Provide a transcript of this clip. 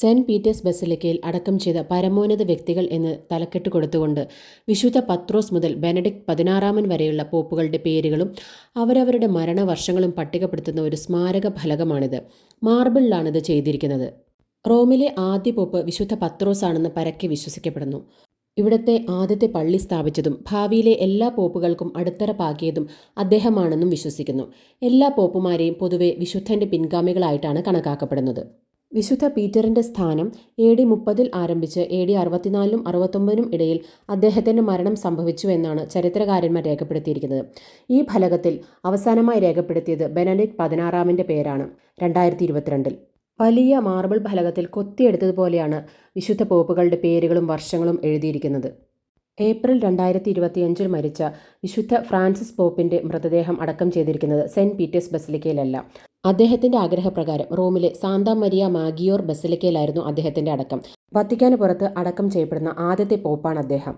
Saint Peter's ബസലിക്കയിൽ അടക്കം ചെയ്ത പരമോന്നത വ്യക്തികൾ എന്ന് തലക്കെട്ട് കൊടുത്തുകൊണ്ട് വിശുദ്ധ പത്രോസ് മുതൽ ബെനഡിക്ട് പതിനാറാമൻ വരെയുള്ള പോപ്പുകളുടെ പേരുകളും അവരവരുടെ മരണവർഷങ്ങളും പട്ടികപ്പെടുത്തുന്ന ഒരു സ്മാരക ഫലകമാണിത്. മാർബിളിലാണിത് ചെയ്തിരിക്കുന്നത്. റോമിലെ ആദ്യ പോപ്പ് വിശുദ്ധ പത്രോസ് ആണെന്ന് പരക്കെ വിശ്വസിക്കപ്പെടുന്നു. ഇവിടത്തെ ആദ്യത്തെ പള്ളി സ്ഥാപിച്ചതും ഭാവിയിലെ എല്ലാ പോപ്പുകൾക്കും അടിത്തറ പാകിയതും അദ്ദേഹമാണെന്നും വിശ്വസിക്കുന്നു. എല്ലാ പോപ്പുമാരെയും പൊതുവെ വിശുദ്ധന്റെ പിൻഗാമികളായിട്ടാണ് കണക്കാക്കപ്പെടുന്നത്. വിശുദ്ധ പീറ്ററിന്റെ സ്ഥാനം എ ഡി മുപ്പതിൽ ആരംഭിച്ച് എ ഡി അറുപത്തിനാലിനും അറുപത്തൊമ്പതിനും ഇടയിൽ അദ്ദേഹത്തിന്റെ മരണം സംഭവിച്ചു എന്നാണ് ചരിത്രകാരന്മാർ രേഖപ്പെടുത്തിയിരിക്കുന്നത്. ഈ ഫലകത്തിൽ അവസാനമായി രേഖപ്പെടുത്തിയത് ബെനഡിക്ട് പതിനാറാമിന്റെ പേരാണ് രണ്ടായിരത്തി ഇരുപത്തിരണ്ടിൽ വലിയ മാർബിൾ ഫലകത്തിൽ കൊത്തിയെടുത്തതുപോലെയാണ് വിശുദ്ധ പോപ്പുകളുടെ പേരുകളും വർഷങ്ങളും എഴുതിയിരിക്കുന്നത്. ഏപ്രിൽ രണ്ടായിരത്തി ഇരുപത്തിയഞ്ചിൽ മരിച്ച വിശുദ്ധ ഫ്രാൻസിസ് പോപ്പിന്റെ മൃതദേഹം അടക്കം ചെയ്തിരിക്കുന്നത് സെന്റ് പീറ്റേഴ്സ് ബസിലിക്കയിലല്ല. അദ്ദേഹത്തിന്റെ ആഗ്രഹപ്രകാരം റോമിലെ സാന്താ മരിയ മാഗിയോർ ബസലിക്കയിലായിരുന്നു അദ്ദേഹത്തിന്റെ അടക്കം. വത്തിക്കാന് പുറത്ത് അടക്കം ചെയ്യപ്പെടുന്ന ആദ്യത്തെ പോപ്പാണ് അദ്ദേഹം.